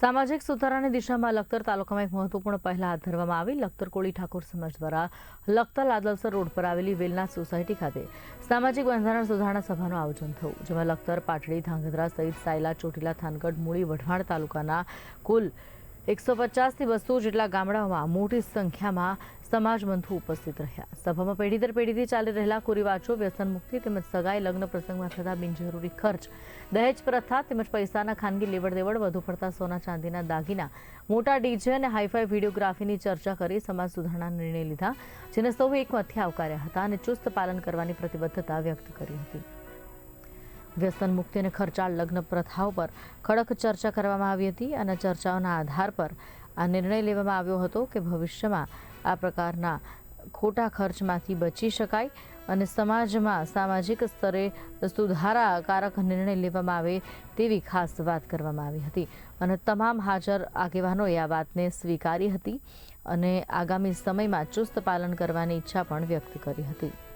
સામાજિક સુધારાની દિશામાં લખતર તાલુકામાં એક મહત્વપૂર્ણ પહેલ હાથ ધરવામાં આવી. લખતર કોળી ઠાકોર સમાજ દ્વારા લખતર લાદલસર રોડ પર આવેલી વેલનાથ સોસાયટી ખાતે સામાજિક બંધારણ સુધારણા સભાનું આયોજન થયું, જેમાં લખતર પાટડી, ધાંગધ્રા સહિત સાયલા, ચોટીલા, થાનગઢ, મૂળી, વઢવાણ તાલુકાના કુલ એકસો પચાસથી બસો જેટલા ગામડાઓમાં મોટી સંખ્યામાં સમાજ બંધુ ઉપસ્થિત રહ્યા. સભામાં પેઢી દર પેઢીથી ચાલી રહેલા કુરિવાજો, વ્યસન મુક્તિ તેમજ સગાઈ લગ્ન પ્રસંગમાં થતા બિનજરૂરી ખર્ચ, દહેજ પ્રથા તેમજ પૈસાના ખાનગી લેવડ દેવડ વધુ પડતા સોના ચાંદીના દાગીના, મોટા ડીજે અને હાઈફાઈ વિડીયોગ્રાફીની ચર્ચા કરી સમાજ સુધારણા નિર્ણય લીધા, જેને સૌ એકમતથી આવકાર્યા હતા અને ચુસ્ત પાલન કરવાની પ્રતિબદ્ધતા વ્યક્ત કરી હતી. વ્યસન મુક્તિ અને ખર્ચાળ લગ્ન પ્રથાઓ પર કડક ચર્ચા કરવામાં આવી હતી અને ચર્ચાઓના આધાર પર આ નિર્ણય લેવામાં આવ્યો હતો કે ભવિષ્યમાં આ પ્રકારના ખોટા ખર્ચમાંથી બચી શકાય અને સમાજમાં સામાજિક સ્તરે સુધારાકારક નિર્ણય લેવામાં આવે તેવી ખાસ વાત કરવામાં આવી હતી. અને તમામ હાજર આગેવાનોએ આ વાતને સ્વીકારી હતી અને આગામી સમયમાં ચુસ્ત પાલન કરવાની ઈચ્છા પણ વ્યક્ત કરી હતી.